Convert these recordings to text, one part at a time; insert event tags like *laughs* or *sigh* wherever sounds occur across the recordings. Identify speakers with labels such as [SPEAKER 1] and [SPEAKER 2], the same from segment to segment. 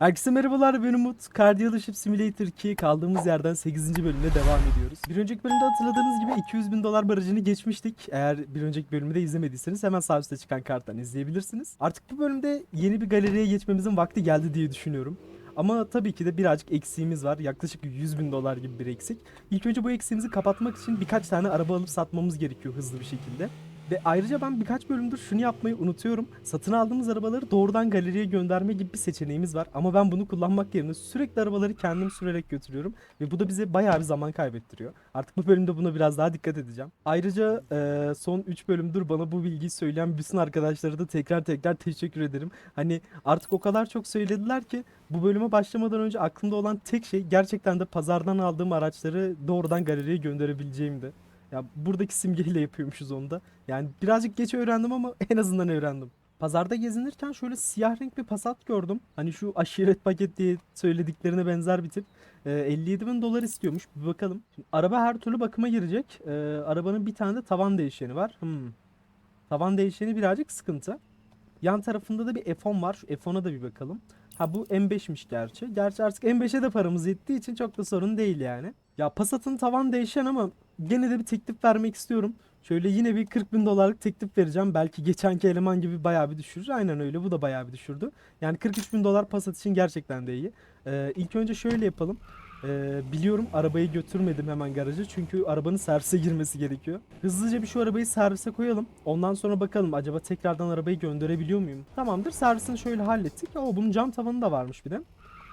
[SPEAKER 1] Herkese merhabalar ben Umut. Car Dealership Simulator 2 kaldığımız yerden 8. bölümle devam ediyoruz. Bir önceki bölümde hatırladığınız gibi 200 bin dolar barajını geçmiştik. Eğer bir önceki bölümü de izlemediyseniz hemen sağ üstte çıkan karttan izleyebilirsiniz. Artık bu bölümde yeni bir galeriye geçmemizin vakti geldi diye düşünüyorum. Ama tabii ki de birazcık eksiğimiz var. Yaklaşık 100 bin dolar gibi bir eksik. İlk önce bu eksiğimizi kapatmak için birkaç tane araba alıp satmamız gerekiyor hızlı bir şekilde. Ve ayrıca ben birkaç bölümdür şunu yapmayı unutuyorum. Satın aldığımız arabaları doğrudan galeriye gönderme gibi bir seçeneğimiz var. Ama ben bunu kullanmak yerine sürekli arabaları kendim sürerek götürüyorum. Ve bu da bize bayağı bir zaman kaybettiriyor. Artık bu bölümde buna biraz daha dikkat edeceğim. Ayrıca eee, son 3 bölümdür bana bu bilgiyi söyleyen bütün arkadaşlara da tekrar tekrar teşekkür ederim. Hani artık o kadar çok söylediler ki bu bölüme başlamadan önce aklımda olan tek şey gerçekten de pazardan aldığım araçları doğrudan galeriye gönderebileceğimdi. Ya buradaki simgeyle yapıyormuşuz onu da. Yani birazcık geç öğrendim ama en azından öğrendim. Pazarda gezinirken şöyle siyah renk bir Passat gördüm. Hani şu aşiret paket diye söylediklerine benzer bir tip. Ee, 57 bin dolar istiyormuş. Bir bakalım. Şimdi araba her türlü bakıma girecek. Ee, arabanın bir tane de tavan değişeni var. Hmm. Tavan değişeni birazcık sıkıntı. Yan tarafında da bir F10 var. Şu F10'a da bir bakalım. Ha bu M5'miş gerçi. Gerçi artık M5'e de paramız yettiği için çok da sorun değil yani. Ya Passat'ın tavan değişen ama gene de bir teklif vermek istiyorum. Şöyle yine bir 40 bin dolarlık teklif vereceğim. Belki geçenki eleman gibi bayağı bir düşürür. Aynen öyle bu da bayağı bir düşürdü. Yani 43 bin dolar Passat için gerçekten de iyi. Ee, ilk önce şöyle yapalım. Ee, biliyorum arabayı götürmedim hemen garaja çünkü arabanın servise girmesi gerekiyor. Hızlıca bir şu arabayı servise koyalım. Ondan sonra bakalım acaba tekrardan arabayı gönderebiliyor muyum? Tamamdır servisini şöyle hallettik. Oo bunun cam tavanı da varmış bir de.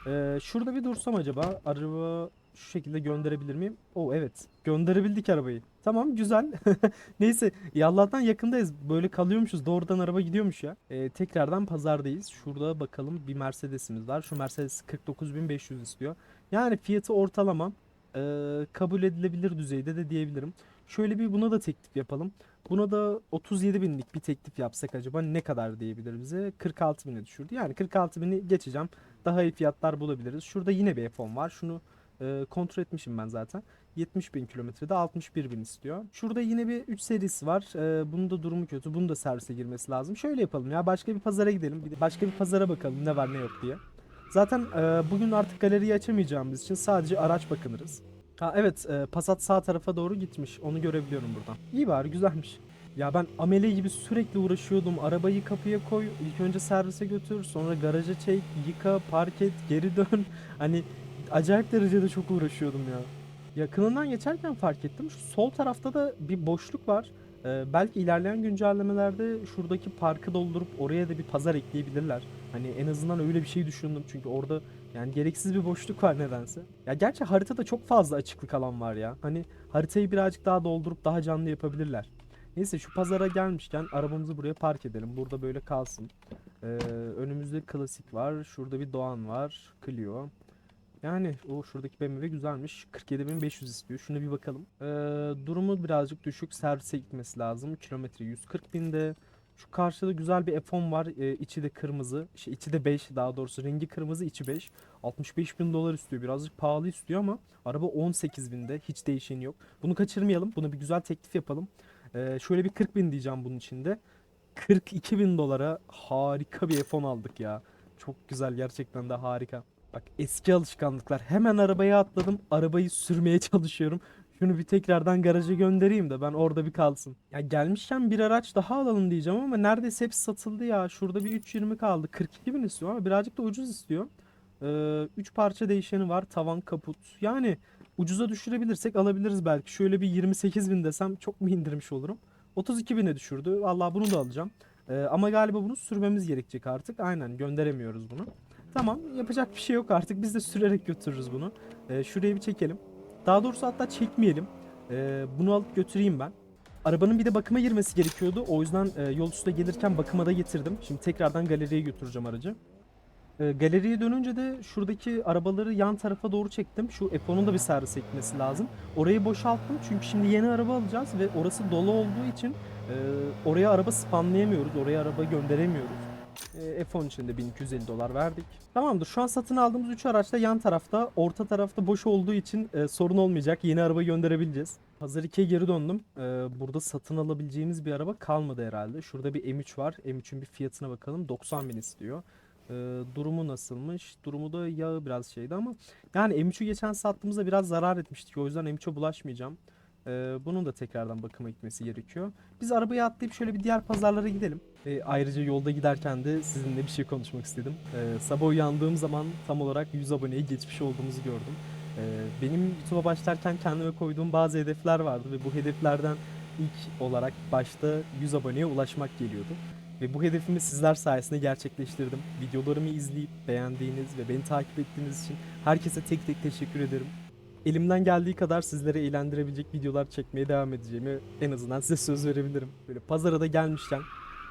[SPEAKER 1] Ee, şurada bir dursam acaba araba şu şekilde gönderebilir miyim? Oo evet gönderebildik arabayı. Tamam güzel. *laughs* Neyse ya Allah'tan yakındayız. Böyle kalıyormuşuz. Doğrudan araba gidiyormuş ya. Ee, tekrardan pazardayız. Şurada bakalım bir Mercedes'imiz var. Şu Mercedes 49.500 istiyor. Yani fiyatı ortalama ee, kabul edilebilir düzeyde de diyebilirim. Şöyle bir buna da teklif yapalım. Buna da 37 binlik bir teklif yapsak acaba ne kadar diyebilir bize? 46 bine düşürdü. Yani 46 bini geçeceğim. Daha iyi fiyatlar bulabiliriz. Şurada yine bir F10 var. Şunu e, kontrol etmişim ben zaten. 70 bin kilometrede 61 bin istiyor. Şurada yine bir 3 serisi var. Ee, bunun da durumu kötü. Bunun da servise girmesi lazım. Şöyle yapalım ya başka bir pazara gidelim. Bir başka bir pazara bakalım ne var ne yok diye. Zaten e, bugün artık galeriyi açamayacağımız için sadece araç bakınırız. Ha evet e, Passat sağ tarafa doğru gitmiş. Onu görebiliyorum buradan. İyi bari güzelmiş. Ya ben amele gibi sürekli uğraşıyordum. Arabayı kapıya koy, ilk önce servise götür, sonra garaja çek, yıka, park et, geri dön. *laughs* Hani acayip derecede çok uğraşıyordum ya. Yakınından geçerken fark ettim. Şu sol tarafta da bir boşluk var. Ee, belki ilerleyen güncellemelerde şuradaki parkı doldurup oraya da bir pazar ekleyebilirler. Hani en azından öyle bir şey düşündüm çünkü orada yani gereksiz bir boşluk var nedense. Ya gerçi haritada çok fazla açıklık alan var ya. Hani haritayı birazcık daha doldurup daha canlı yapabilirler. Neyse şu pazara gelmişken arabamızı buraya park edelim. Burada böyle kalsın. Ee, önümüzde klasik var. Şurada bir Doğan var. Clio. Yani o şuradaki BMW güzelmiş. 47.500 istiyor. Şuna bir bakalım. Ee, durumu birazcık düşük. Servise gitmesi lazım. Kilometre 140 binde. Şu karşıda güzel bir F10 var. Ee, içi de kırmızı. Şey, içi de 5 daha doğrusu. Rengi kırmızı, içi 5. 65 bin dolar istiyor. Birazcık pahalı istiyor ama araba 18 binde. Hiç değişeni yok. Bunu kaçırmayalım. Buna bir güzel teklif yapalım. Ee, şöyle bir 40 bin diyeceğim bunun içinde. 42 bin dolara harika bir F10 aldık ya. Çok güzel gerçekten de harika. Bak eski alışkanlıklar. Hemen arabaya atladım. Arabayı sürmeye *laughs* çalışıyorum. Şunu bir tekrardan garaja göndereyim de ben orada bir kalsın. Ya gelmişken bir araç daha alalım diyeceğim ama neredeyse hepsi satıldı ya. Şurada bir 320 kaldı. 42 bin istiyor ama birazcık da ucuz istiyor. 3 parça değişeni var. Tavan kaput. Yani ucuza düşürebilirsek alabiliriz belki. Şöyle bir 28 bin desem çok mu indirmiş olurum? 32 bine düşürdü. Vallahi bunu da alacağım. Ee, ama galiba bunu sürmemiz gerekecek artık. Aynen gönderemiyoruz bunu. Tamam yapacak bir şey yok artık. Biz de sürerek götürürüz bunu. Ee, şuraya bir çekelim. Daha doğrusu hatta çekmeyelim. Ee, bunu alıp götüreyim ben. Arabanın bir de bakıma girmesi gerekiyordu. O yüzden e, yol üstüne gelirken bakıma da getirdim. Şimdi tekrardan galeriye götüreceğim aracı. E, galeriye dönünce de şuradaki arabaları yan tarafa doğru çektim. Şu F10'un da bir servis ekmesi lazım. Orayı boşalttım çünkü şimdi yeni araba alacağız ve orası dolu olduğu için e, oraya araba spamlayamıyoruz. Oraya araba gönderemiyoruz. E, F10 için de 1250 dolar verdik. Tamamdır. Şu an satın aldığımız 3 araçta yan tarafta, orta tarafta boş olduğu için e, sorun olmayacak. Yeni araba gönderebileceğiz. Hazır 2'ye geri döndüm. E, burada satın alabileceğimiz bir araba kalmadı herhalde. Şurada bir M3 var. M3'ün bir fiyatına bakalım. 90 bin istiyor. Ee, durumu nasılmış? Durumu da yağı biraz şeydi ama yani M3'ü geçen sattığımızda biraz zarar etmiştik. O yüzden M3'e bulaşmayacağım. Ee, bunun da tekrardan bakıma gitmesi gerekiyor. Biz arabaya atlayıp şöyle bir diğer pazarlara gidelim. Ee, ayrıca yolda giderken de sizinle bir şey konuşmak istedim. Ee, sabah uyandığım zaman tam olarak 100 aboneyi geçmiş olduğumuzu gördüm. Ee, benim YouTube'a başlarken kendime koyduğum bazı hedefler vardı ve bu hedeflerden ilk olarak başta 100 aboneye ulaşmak geliyordu. Ve bu hedefimi sizler sayesinde gerçekleştirdim. Videolarımı izleyip beğendiğiniz ve beni takip ettiğiniz için herkese tek tek teşekkür ederim. Elimden geldiği kadar sizlere eğlendirebilecek videolar çekmeye devam edeceğimi en azından size söz verebilirim. Böyle pazara da gelmişken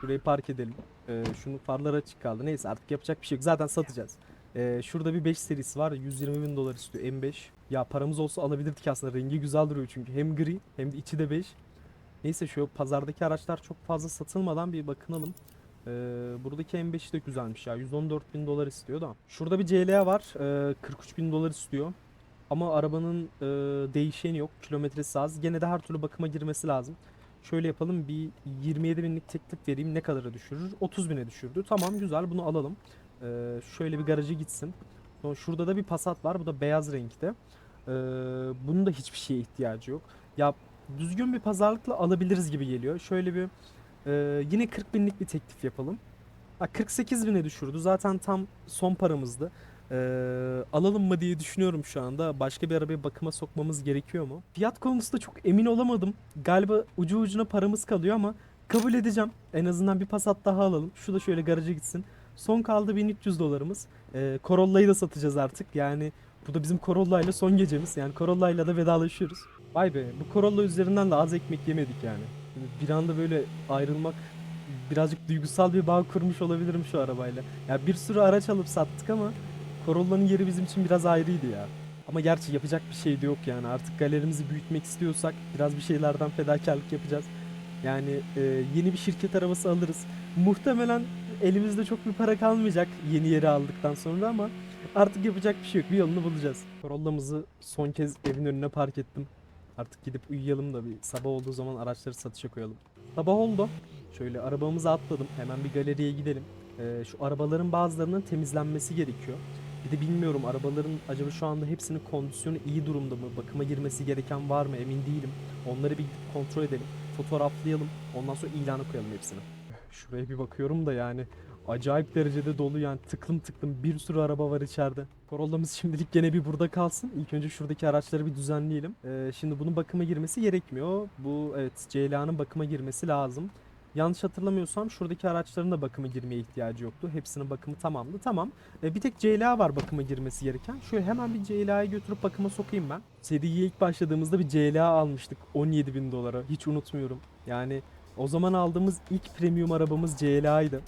[SPEAKER 1] burayı park edelim. Ee, şunu farlar açık kaldı. Neyse artık yapacak bir şey yok. Zaten satacağız. Ee, şurada bir 5 serisi var. 120 bin dolar istiyor M5. Ya paramız olsa alabilirdik aslında. Rengi güzel duruyor çünkü. Hem gri hem de içi de 5. Neyse şu pazardaki araçlar çok fazla satılmadan bir bakınalım. Ee, buradaki M5 de güzelmiş ya. 114 bin dolar istiyor da. Şurada bir CLA var. Ee, 43 bin dolar istiyor. Ama arabanın e, değişeni yok. Kilometresi az. Gene de her türlü bakıma girmesi lazım. Şöyle yapalım. Bir 27 binlik teklif vereyim. Ne kadara düşürür? 30 bine düşürdü. Tamam güzel bunu alalım. Ee, şöyle bir garaja gitsin. Şurada da bir Passat var. Bu da beyaz renkte. Ee, bunun da hiçbir şeye ihtiyacı yok. Ya düzgün bir pazarlıkla alabiliriz gibi geliyor. Şöyle bir e, yine 40 binlik bir teklif yapalım. Ha, 48 bine düşürdü. Zaten tam son paramızdı. Ee, alalım mı diye düşünüyorum şu anda. Başka bir arabaya bakıma sokmamız gerekiyor mu? Fiyat konusunda çok emin olamadım. Galiba ucu ucuna paramız kalıyor ama kabul edeceğim. En azından bir Passat daha alalım. Şu da şöyle garaja gitsin. Son kaldı 1300 dolarımız. Ee, Corolla'yı da satacağız artık. Yani bu da bizim Corolla ile son gecemiz. Yani Corolla ile de vedalaşıyoruz. Vay be bu Corolla üzerinden de az ekmek yemedik yani. Bir anda böyle ayrılmak birazcık duygusal bir bağ kurmuş olabilirim şu arabayla. Ya bir sürü araç alıp sattık ama Corolla'nın yeri bizim için biraz ayrıydı ya. Ama gerçi yapacak bir şey de yok yani. Artık galerimizi büyütmek istiyorsak biraz bir şeylerden fedakarlık yapacağız. Yani e, yeni bir şirket arabası alırız. Muhtemelen elimizde çok bir para kalmayacak yeni yeri aldıktan sonra ama artık yapacak bir şey yok. Bir yolunu bulacağız. Corolla'mızı son kez evin önüne park ettim. Artık gidip uyuyalım da bir sabah olduğu zaman araçları satışa koyalım. Sabah oldu. Şöyle arabamıza atladım. Hemen bir galeriye gidelim. Ee, şu arabaların bazılarının temizlenmesi gerekiyor. Bir de bilmiyorum arabaların acaba şu anda hepsinin kondisyonu iyi durumda mı? Bakıma girmesi gereken var mı? Emin değilim. Onları bir kontrol edelim. Fotoğraflayalım. Ondan sonra ilana koyalım hepsini. Şuraya bir bakıyorum da yani acayip derecede dolu yani tıklım tıklım bir sürü araba var içeride. Corolla'mız şimdilik gene bir burada kalsın. İlk önce şuradaki araçları bir düzenleyelim. Ee, şimdi bunun bakıma girmesi gerekmiyor. Bu evet CLA'nın bakıma girmesi lazım. Yanlış hatırlamıyorsam şuradaki araçların da bakıma girmeye ihtiyacı yoktu. Hepsinin bakımı tamamdı. Tamam. Ee, bir tek CLA var bakıma girmesi gereken. Şöyle hemen bir CLA'yı götürüp bakıma sokayım ben. Seriye ilk başladığımızda bir CLA almıştık. 17 bin dolara. Hiç unutmuyorum. Yani o zaman aldığımız ilk premium arabamız CLA'ydı.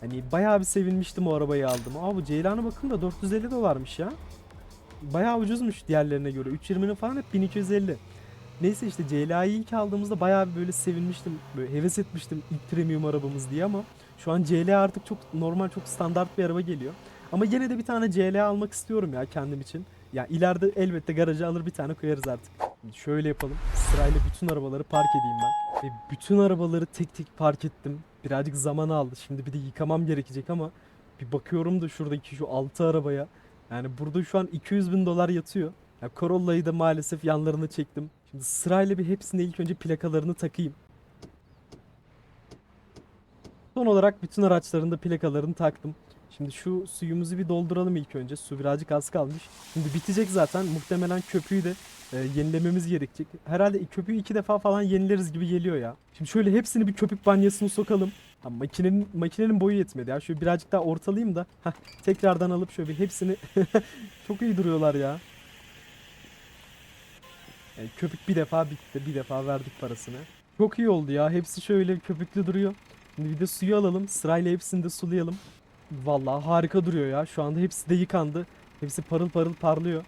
[SPEAKER 1] Hani bayağı bir sevinmiştim o arabayı aldım. Aa bu Ceylan'a bakın da 450 dolarmış ya. Bayağı ucuzmuş diğerlerine göre. 320'nin falan hep 1250. Neyse işte CLA'yı ilk aldığımızda bayağı bir böyle sevinmiştim. Böyle heves etmiştim ilk premium arabamız diye ama şu an CLA artık çok normal çok standart bir araba geliyor. Ama yine de bir tane CLA almak istiyorum ya kendim için. Ya ileride elbette garaja alır bir tane koyarız artık. Şöyle yapalım. Sırayla bütün arabaları park edeyim ben. Ve bütün arabaları tek tek park ettim. Birazcık zaman aldı. Şimdi bir de yıkamam gerekecek ama bir bakıyorum da şuradaki şu 6 arabaya. Yani burada şu an 200 bin dolar yatıyor. Ya Corolla'yı da maalesef yanlarına çektim. Şimdi sırayla bir hepsine ilk önce plakalarını takayım. Son olarak bütün araçların da plakalarını taktım. Şimdi şu suyumuzu bir dolduralım ilk önce. Su birazcık az kalmış. Şimdi bitecek zaten. Muhtemelen köpüğü de e, yenilememiz gerekecek. Herhalde köpüğü iki defa falan yenileriz gibi geliyor ya. Şimdi şöyle hepsini bir köpük banyasına sokalım. Ha, makinenin makinenin boyu yetmedi ya. Şöyle birazcık daha ortalayayım da. Heh, tekrardan alıp şöyle hepsini *laughs* çok iyi duruyorlar ya. Yani köpük bir defa bitti. Bir defa verdik parasını. Çok iyi oldu ya. Hepsi şöyle köpüklü duruyor. Şimdi bir de suyu alalım. Sırayla hepsini de sulayalım. Vallahi harika duruyor ya. Şu anda hepsi de yıkandı. Hepsi parıl parıl parlıyor.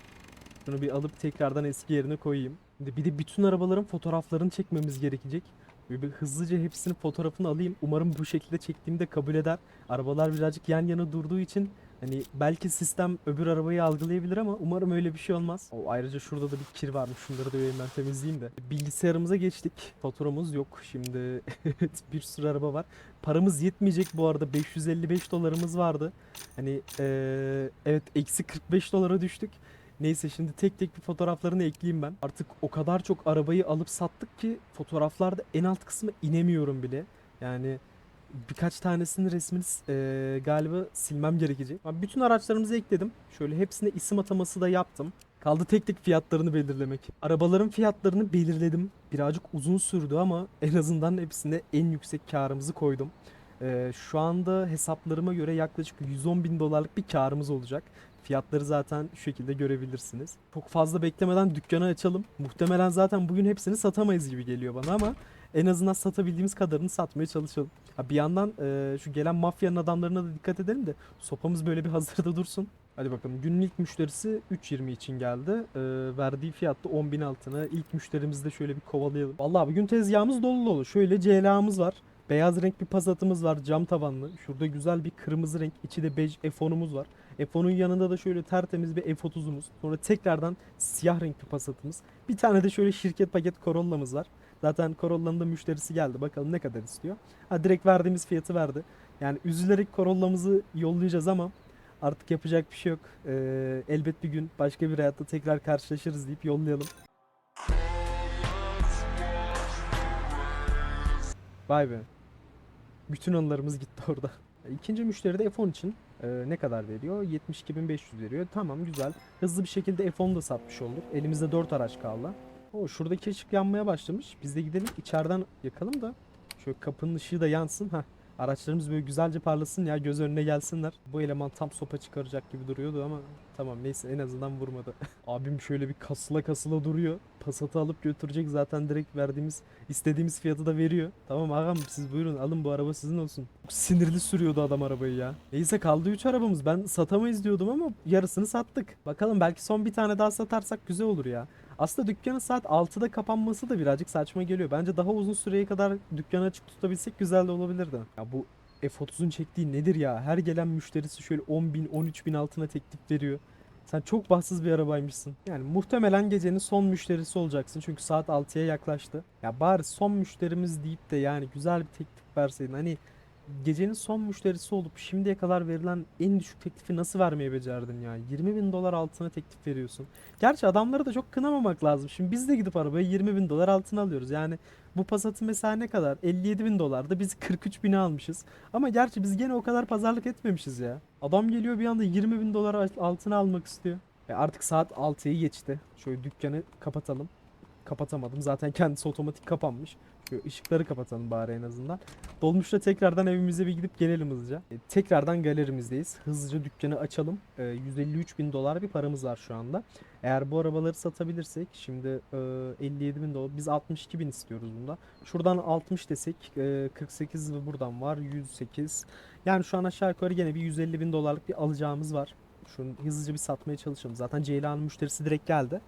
[SPEAKER 1] Şunu bir alıp tekrardan eski yerine koyayım. Şimdi bir de bütün arabaların fotoğraflarını çekmemiz gerekecek. Böyle bir hızlıca hepsinin fotoğrafını alayım. Umarım bu şekilde çektiğimde kabul eder. Arabalar birazcık yan yana durduğu için Hani belki sistem öbür arabayı algılayabilir ama umarım öyle bir şey olmaz. O, ayrıca şurada da bir kir varmış. Şunları da ben temizleyeyim de. Bilgisayarımıza geçtik. Faturamız yok. Şimdi *laughs* bir sürü araba var. Paramız yetmeyecek bu arada. 555 dolarımız vardı. Hani eee, evet eksi 45 dolara düştük. Neyse şimdi tek tek bir fotoğraflarını ekleyeyim ben. Artık o kadar çok arabayı alıp sattık ki fotoğraflarda en alt kısmı inemiyorum bile. Yani birkaç tanesinin resmini eee, galiba silmem gerekecek. Ben bütün araçlarımızı ekledim. Şöyle hepsine isim ataması da yaptım. Kaldı tek tek fiyatlarını belirlemek. Arabaların fiyatlarını belirledim. Birazcık uzun sürdü ama en azından hepsine en yüksek karımızı koydum. Ee, şu anda hesaplarıma göre yaklaşık 110 bin dolarlık bir karımız olacak. Fiyatları zaten şu şekilde görebilirsiniz. Çok fazla beklemeden dükkanı açalım. Muhtemelen zaten bugün hepsini satamayız gibi geliyor bana ama en azından satabildiğimiz kadarını satmaya çalışalım. Ha, bir yandan e, şu gelen mafyanın adamlarına da dikkat edelim de sopamız böyle bir hazırda dursun. Hadi bakalım günün ilk müşterisi 3.20 için geldi. Ee, verdiği fiyatta 10.000 altına. İlk müşterimizi de şöyle bir kovalayalım. Vallahi bugün tezgahımız dolu dolu. Şöyle CLA'mız var. Beyaz renk bir Passat'ımız var cam tavanlı. Şurada güzel bir kırmızı renk içi de bej F10'umuz var. F10'un yanında da şöyle tertemiz bir F30'umuz. Sonra tekrardan siyah renk bir Passat'ımız. Bir tane de şöyle şirket paket Corolla'mız var. Zaten Corolla'nın da müşterisi geldi. Bakalım ne kadar istiyor. Ha direkt verdiğimiz fiyatı verdi. Yani üzülerek Corolla'mızı yollayacağız ama artık yapacak bir şey yok. Ee, elbet bir gün başka bir hayatta tekrar karşılaşırız deyip yollayalım. Vay be. Bütün anılarımız gitti orada. İkinci müşteri de F10 için e, ne kadar veriyor? 72.500 veriyor. Tamam güzel. Hızlı bir şekilde F10'u da satmış olduk. Elimizde 4 araç kaldı. O şuradaki ışık yanmaya başlamış. Biz de gidelim içeriden yakalım da şöyle kapının ışığı da yansın. Heh. Araçlarımız böyle güzelce parlasın ya göz önüne gelsinler. Bu eleman tam sopa çıkaracak gibi duruyordu ama tamam neyse en azından vurmadı. *laughs* Abim şöyle bir kasıla kasıla duruyor. Pasatı alıp götürecek zaten direkt verdiğimiz istediğimiz fiyatı da veriyor. Tamam ağam siz buyurun alın bu araba sizin olsun. Sinirli sürüyordu adam arabayı ya. Neyse kaldı 3 arabamız. Ben satamayız diyordum ama yarısını sattık. Bakalım belki son bir tane daha satarsak güzel olur ya. Aslında dükkanın saat 6'da kapanması da birazcık saçma geliyor. Bence daha uzun süreye kadar dükkanı açık tutabilsek güzel de olabilirdi. Ya bu F30'un çektiği nedir ya? Her gelen müşterisi şöyle 10 bin, 13 bin altına teklif veriyor. Sen çok bahtsız bir arabaymışsın. Yani muhtemelen gecenin son müşterisi olacaksın. Çünkü saat 6'ya yaklaştı. Ya bari son müşterimiz deyip de yani güzel bir teklif verseydin. Hani gecenin son müşterisi olup şimdiye kadar verilen en düşük teklifi nasıl vermeye becerdin ya? 20 bin dolar altına teklif veriyorsun. Gerçi adamları da çok kınamamak lazım. Şimdi biz de gidip arabayı 20 bin dolar altına alıyoruz. Yani bu Passat'ın mesela ne kadar? 57 bin dolarda biz 43 bine almışız. Ama gerçi biz gene o kadar pazarlık etmemişiz ya. Adam geliyor bir anda 20 bin dolar alt- altına almak istiyor. E artık saat 6'yı geçti. Şöyle dükkanı kapatalım. Kapatamadım. Zaten kendisi otomatik kapanmış. Şöyle ışıkları kapatalım bari en azından. Dolmuşla tekrardan evimize bir gidip gelelim hızlıca. E, tekrardan galerimizdeyiz. Hızlıca dükkanı açalım. E, 153 bin dolar bir paramız var şu anda. Eğer bu arabaları satabilirsek şimdi e, 57 bin dolar biz 62 bin istiyoruz bunda. Şuradan 60 desek e, 48 ve buradan var 108. Yani şu an aşağı yukarı gene bir 150 bin dolarlık bir alacağımız var. Şunu hızlıca bir satmaya çalışalım. Zaten Ceylan'ın müşterisi direkt geldi.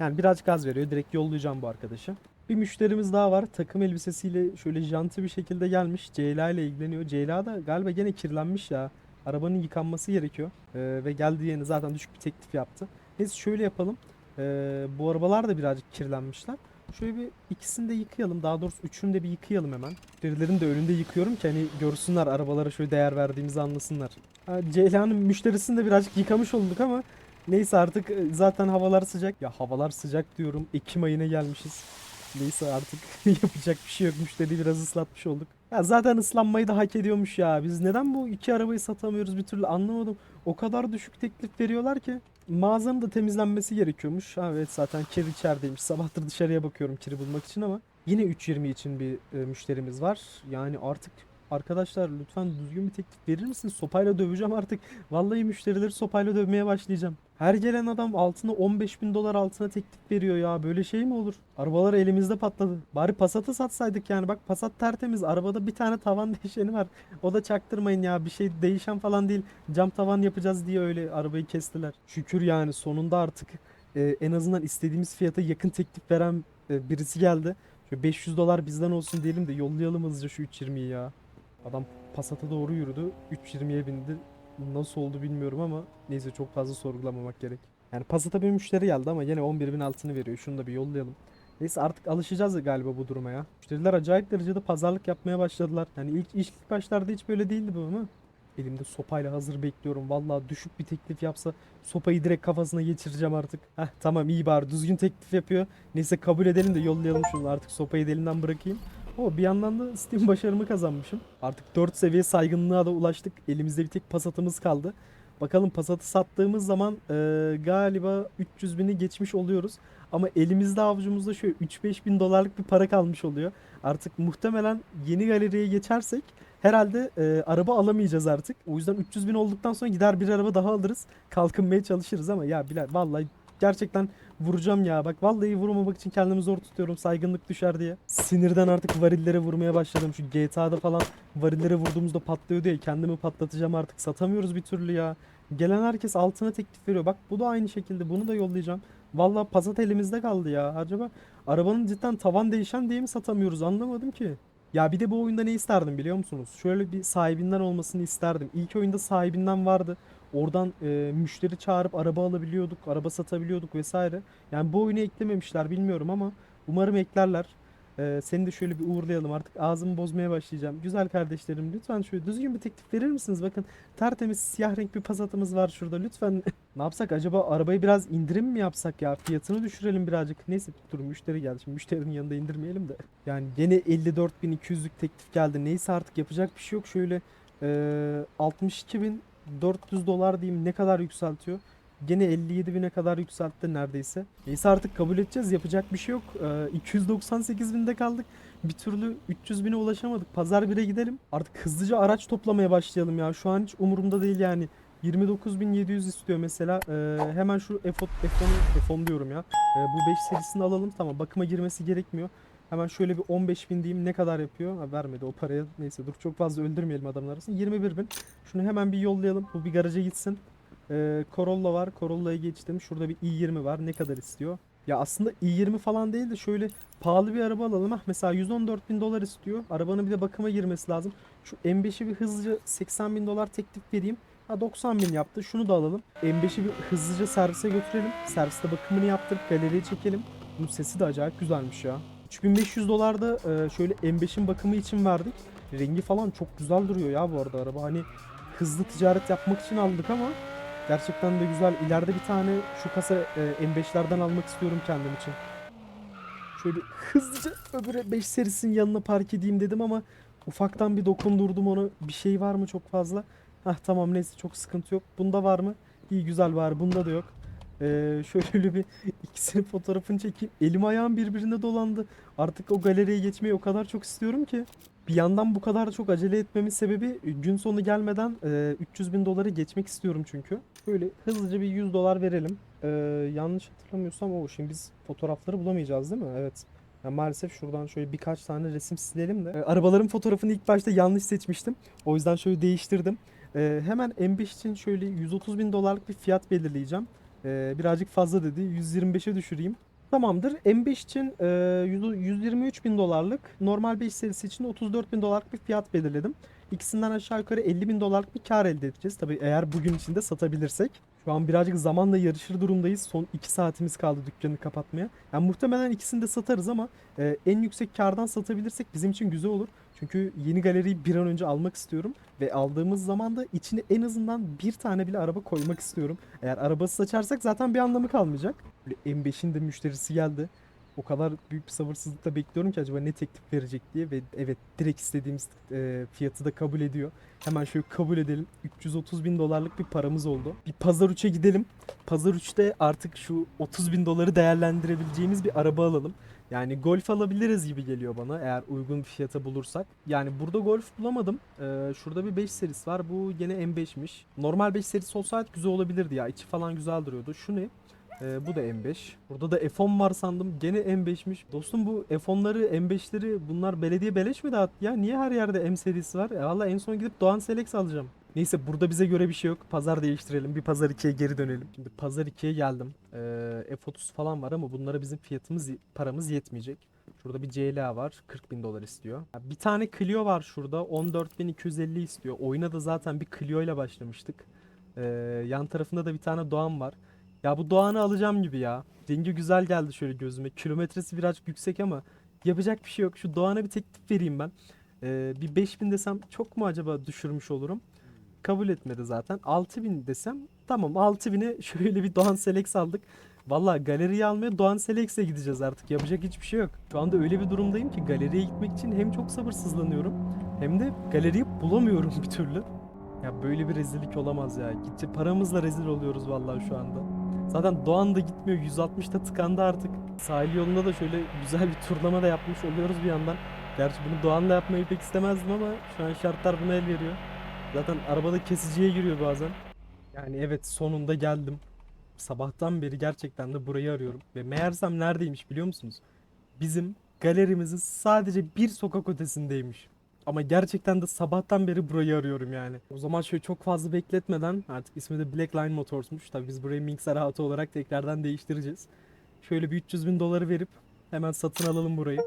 [SPEAKER 1] Yani birazcık gaz veriyor. Direkt yollayacağım bu arkadaşı. Bir müşterimiz daha var. Takım elbisesiyle şöyle janti bir şekilde gelmiş. Ceyla ile ilgileniyor. Ceyla da galiba gene kirlenmiş ya. Arabanın yıkanması gerekiyor. Ee, ve geldiği yeni zaten düşük bir teklif yaptı. Neyse şöyle yapalım. Ee, bu arabalar da birazcık kirlenmişler. Şöyle bir ikisini de yıkayalım. Daha doğrusu üçünü de bir yıkayalım hemen. Müşterilerin de önünde yıkıyorum ki hani görsünler arabalara şöyle değer verdiğimizi anlasınlar. Ceyla'nın müşterisini de birazcık yıkamış olduk ama neyse artık e, zaten havalar sıcak. Ya havalar sıcak diyorum. Ekim ayına gelmişiz. Neyse artık *laughs* yapacak bir şey yok. Müşteriyi biraz ıslatmış olduk. Ya zaten ıslanmayı da hak ediyormuş ya. Biz neden bu iki arabayı satamıyoruz bir türlü anlamadım. O kadar düşük teklif veriyorlar ki. Mağazanın da temizlenmesi gerekiyormuş. Ha, evet zaten kir içerideymiş. Sabahtır dışarıya bakıyorum kiri bulmak için ama. Yine 3.20 için bir e, müşterimiz var. Yani artık arkadaşlar lütfen düzgün bir teklif verir misiniz? Sopayla döveceğim artık. Vallahi müşterileri sopayla dövmeye başlayacağım. Her gelen adam altına 15 bin dolar altına teklif veriyor ya. Böyle şey mi olur? Arabalar elimizde patladı. Bari Passat'ı satsaydık yani. Bak Passat tertemiz. Arabada bir tane tavan *laughs* değişeni var. O da çaktırmayın ya. Bir şey değişen falan değil. Cam tavan yapacağız diye öyle arabayı kestiler. Şükür yani sonunda artık e, en azından istediğimiz fiyata yakın teklif veren e, birisi geldi. Şöyle 500 dolar bizden olsun diyelim de yollayalım hızlıca şu 320'yi ya. Adam Passat'a doğru yürüdü. 320'ye bindi. nasıl oldu bilmiyorum ama neyse çok fazla sorgulamamak gerek. Yani Passat'a bir müşteri geldi ama yine 11.000 altını veriyor. Şunu da bir yollayalım. Neyse artık alışacağız galiba bu duruma ya. Müşteriler acayip derecede pazarlık yapmaya başladılar. Yani ilk, ilk başlarda hiç böyle değildi bu ama. Elimde sopayla hazır bekliyorum. Vallahi düşük bir teklif yapsa sopayı direkt kafasına geçireceğim artık. Heh tamam iyi bari düzgün teklif yapıyor. Neyse kabul edelim de yollayalım şunu artık sopayı da elimden bırakayım. O bir yandan da Steam başarımı kazanmışım. Artık 4 seviye saygınlığa da ulaştık. Elimizde bir tek Passat'ımız kaldı. Bakalım Passat'ı sattığımız zaman e, galiba 300 bini geçmiş oluyoruz. Ama elimizde avucumuzda şöyle 3-5 bin dolarlık bir para kalmış oluyor. Artık muhtemelen yeni galeriye geçersek herhalde e, araba alamayacağız artık. O yüzden 300 bin olduktan sonra gider bir araba daha alırız. Kalkınmaya çalışırız ama ya Bilal vallahi gerçekten vuracağım ya. Bak vallahi vurmamak için kendimi zor tutuyorum. Saygınlık düşer diye. Sinirden artık varillere vurmaya başladım. Şu GTA'da falan varillere vurduğumuzda patlıyordu ya. Kendimi patlatacağım artık. Satamıyoruz bir türlü ya. Gelen herkes altına teklif veriyor. Bak bu da aynı şekilde. Bunu da yollayacağım. Vallahi Passat elimizde kaldı ya. Acaba arabanın cidden tavan değişen diye mi satamıyoruz anlamadım ki. Ya bir de bu oyunda ne isterdim biliyor musunuz? Şöyle bir sahibinden olmasını isterdim. İlk oyunda sahibinden vardı. Oradan e, müşteri çağırıp araba alabiliyorduk, araba satabiliyorduk vesaire. Yani bu oyunu eklememişler bilmiyorum ama umarım eklerler. E, seni de şöyle bir uğurlayalım artık ağzımı bozmaya başlayacağım. Güzel kardeşlerim lütfen şöyle düzgün bir teklif verir misiniz? Bakın tertemiz siyah renk bir pasatımız var şurada lütfen. *laughs* ne yapsak acaba arabayı biraz indirim mi yapsak ya? Fiyatını düşürelim birazcık. Neyse dur müşteri geldi şimdi müşterinin yanında indirmeyelim de. Yani yine 54.200'lük teklif geldi. Neyse artık yapacak bir şey yok. Şöyle e, 62.400 dolar diyeyim ne kadar yükseltiyor? Gene 57 bine kadar yükseltti neredeyse. Neyse artık kabul edeceğiz. Yapacak bir şey yok. Ee, 298 binde kaldık. Bir türlü 300 bine ulaşamadık. Pazar 1'e gidelim. Artık hızlıca araç toplamaya başlayalım ya. Şu an hiç umurumda değil yani. 29.700 istiyor mesela. Ee, hemen şu F10, F10'u F10 diyorum ya. Ee, bu 5 serisini alalım. Tamam bakıma girmesi gerekmiyor. Hemen şöyle bir 15 bin diyeyim ne kadar yapıyor? Ha, vermedi o paraya. Neyse dur çok fazla öldürmeyelim adamlar arasında. 21 bin. Şunu hemen bir yollayalım. Bu bir garaja gitsin. Ee, Corolla var. Corolla'ya geçtim. Şurada bir i20 var. Ne kadar istiyor? Ya aslında i20 falan değil de şöyle pahalı bir araba alalım. Ah mesela 114 bin dolar istiyor. Arabanın bir de bakıma girmesi lazım. Şu M5'i bir hızlıca 80 bin dolar teklif vereyim. Ha 90 bin yaptı. Şunu da alalım. M5'i bir hızlıca servise götürelim. Serviste bakımını yaptırıp galeriye çekelim. Bunun sesi de acayip güzelmiş ya. 3500 dolar da e, şöyle M5'in bakımı için verdik. Rengi falan çok güzel duruyor ya bu arada araba. Hani hızlı ticaret yapmak için aldık ama Gerçekten de güzel. İleride bir tane şu kasa e, M5'lerden almak istiyorum kendim için. Şöyle hızlıca öbür 5 serisinin yanına park edeyim dedim ama ufaktan bir dokundurdum onu. Bir şey var mı çok fazla? Hah tamam neyse çok sıkıntı yok. Bunda var mı? İyi güzel var. Bunda da yok. Ee, şöyle bir *laughs* ikisinin fotoğrafını çekeyim. Elim ayağım birbirine dolandı. Artık o galeriye geçmeyi o kadar çok istiyorum ki. Bir yandan bu kadar çok acele etmemin sebebi gün sonu gelmeden e, 300 bin doları geçmek istiyorum çünkü. Böyle hızlıca bir 100 dolar verelim. Ee, yanlış hatırlamıyorsam o şimdi biz fotoğrafları bulamayacağız değil mi? Evet. Ya maalesef şuradan şöyle birkaç tane resim silelim de. Ee, arabaların fotoğrafını ilk başta yanlış seçmiştim. O yüzden şöyle değiştirdim. Ee, hemen M5 için şöyle 130 bin dolarlık bir fiyat belirleyeceğim. Ee, birazcık fazla dedi. 125'e düşüreyim. Tamamdır. M5 için e, 100 123 bin dolarlık, normal 5 serisi için 34 bin dolarlık bir fiyat belirledim. İkisinden aşağı yukarı 50 bin dolarlık bir kar elde edeceğiz. Tabii eğer bugün içinde satabilirsek. Şu an birazcık zamanla yarışır durumdayız. Son 2 saatimiz kaldı dükkanı kapatmaya. Yani muhtemelen ikisini de satarız ama e, en yüksek kardan satabilirsek bizim için güzel olur. Çünkü yeni galeriyi bir an önce almak istiyorum. Ve aldığımız zaman da içine en azından bir tane bile araba koymak istiyorum. Eğer arabası saçarsak zaten bir anlamı kalmayacak. Böyle M5'in de müşterisi geldi. O kadar büyük bir sabırsızlıkla bekliyorum ki acaba ne teklif verecek diye ve evet direkt istediğimiz e, fiyatı da kabul ediyor. Hemen şöyle kabul edelim. 330 bin dolarlık bir paramız oldu. Bir Pazar 3'e gidelim. Pazar 3'te artık şu 30 bin doları değerlendirebileceğimiz bir araba alalım. Yani Golf alabiliriz gibi geliyor bana eğer uygun bir fiyata bulursak. Yani burada Golf bulamadım. Ee, şurada bir 5 serisi var. Bu gene M5'miş. Normal 5 serisi olsaydı güzel olabilirdi ya. İçi falan güzel duruyordu. Şu ne? Ee, bu da M5. Burada da F10 var sandım. Gene M5'miş. Dostum bu F10'ları, M5'leri bunlar belediye beleş mi dağıttı ya? Niye her yerde M serisi var? E valla en son gidip Doğan Selex alacağım. Neyse burada bize göre bir şey yok. Pazar değiştirelim. Bir pazar 2'ye geri dönelim. Şimdi pazar 2'ye geldim. Ee, F30 falan var ama bunlara bizim fiyatımız, paramız yetmeyecek. Şurada bir CLA var. 40 bin dolar istiyor. Bir tane Clio var şurada. 14.250 istiyor. Oyuna da zaten bir Clio ile başlamıştık. Ee, yan tarafında da bir tane Doğan var. Ya bu Doğan'ı alacağım gibi ya. Rengi güzel geldi şöyle gözüme. Kilometresi birazcık yüksek ama yapacak bir şey yok. Şu Doğan'a bir teklif vereyim ben. Ee, bir 5000 desem çok mu acaba düşürmüş olurum? Kabul etmedi zaten. 6000 desem tamam 6000'e *laughs* şöyle bir Doğan Selex aldık. Valla galeriyi almaya Doğan Selex'e gideceğiz artık. Yapacak hiçbir şey yok. Şu anda öyle bir durumdayım ki galeriye gitmek için hem çok sabırsızlanıyorum hem de galeriyi bulamıyorum bir türlü. Ya böyle bir rezillik olamaz ya. Gitti paramızla rezil oluyoruz vallahi şu anda. Zaten Doğan da gitmiyor. 160'ta tıkandı artık. Sahil yolunda da şöyle güzel bir turlama da yapmış oluyoruz bir yandan. Gerçi bunu Doğan'la yapmayı pek istemezdim ama şu an şartlar buna el veriyor. Zaten arabada kesiciye giriyor bazen. Yani evet sonunda geldim. Sabahtan beri gerçekten de burayı arıyorum. Ve meğersem neredeymiş biliyor musunuz? Bizim galerimizin sadece bir sokak ötesindeymiş. Ama gerçekten de sabahtan beri burayı arıyorum yani. O zaman şöyle çok fazla bekletmeden artık ismi de Black Line Motors'muş. Tabii biz burayı Minxer Auto olarak tekrardan değiştireceğiz. Şöyle bir 300 bin doları verip hemen satın alalım burayı.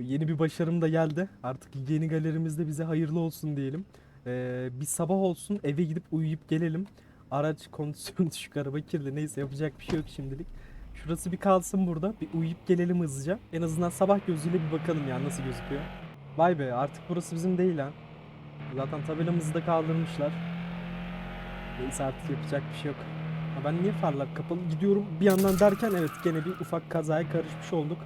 [SPEAKER 1] Yeni bir başarım da geldi. Artık yeni galerimizde bize hayırlı olsun diyelim. Ee, bir sabah olsun eve gidip uyuyup gelelim. Araç kondisyonu *laughs* düşük araba kirli neyse yapacak bir şey yok şimdilik. Şurası bir kalsın burada. Bir uyuyup gelelim hızlıca. En azından sabah gözüyle bir bakalım ya nasıl gözüküyor. Vay be artık burası bizim değil ha. Zaten tabelamızı da kaldırmışlar. Neyse artık yapacak bir şey yok. Ha ben niye farlar kapalı gidiyorum bir yandan derken evet gene bir ufak kazaya karışmış olduk.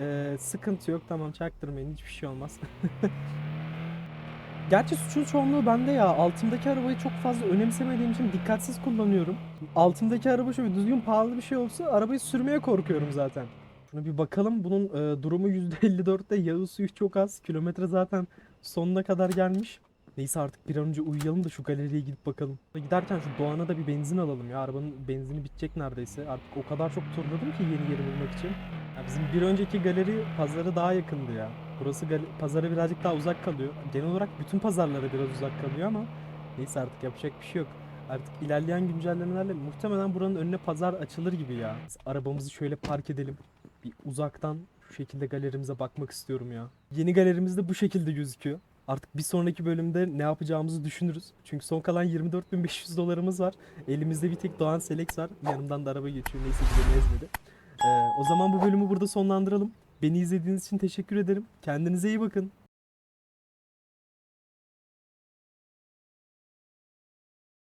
[SPEAKER 1] Ee, sıkıntı yok tamam çaktırmayın hiçbir şey olmaz. *laughs* Gerçi suçun çoğunluğu bende ya. Altımdaki arabayı çok fazla önemsemediğim için dikkatsiz kullanıyorum. Altımdaki araba şöyle düzgün pahalı bir şey olsa arabayı sürmeye korkuyorum zaten. Şuna bir bakalım. Bunun e, durumu %54'te. Yağı suyu çok az. Kilometre zaten sonuna kadar gelmiş. Neyse artık bir an önce uyuyalım da şu galeriye gidip bakalım. Giderken şu Doğan'a da bir benzin alalım ya. Arabanın benzini bitecek neredeyse. Artık o kadar çok turladım ki yeni yeri bulmak için. Ya bizim bir önceki galeri pazarı daha yakındı ya. Burası pazara birazcık daha uzak kalıyor. Genel olarak bütün pazarlara biraz uzak kalıyor ama neyse artık yapacak bir şey yok. Artık ilerleyen güncellemelerle muhtemelen buranın önüne pazar açılır gibi ya. Biz arabamızı şöyle park edelim. Bir uzaktan şu şekilde galerimize bakmak istiyorum ya. Yeni galerimiz de bu şekilde gözüküyor. Artık bir sonraki bölümde ne yapacağımızı düşünürüz. Çünkü son kalan 24.500 dolarımız var. Elimizde bir tek Doğan Selex var. Yanımdan da araba geçiyor. Neyse beni ezmedi. Ee, o zaman bu bölümü burada sonlandıralım. Beni izlediğiniz için teşekkür ederim. Kendinize iyi bakın.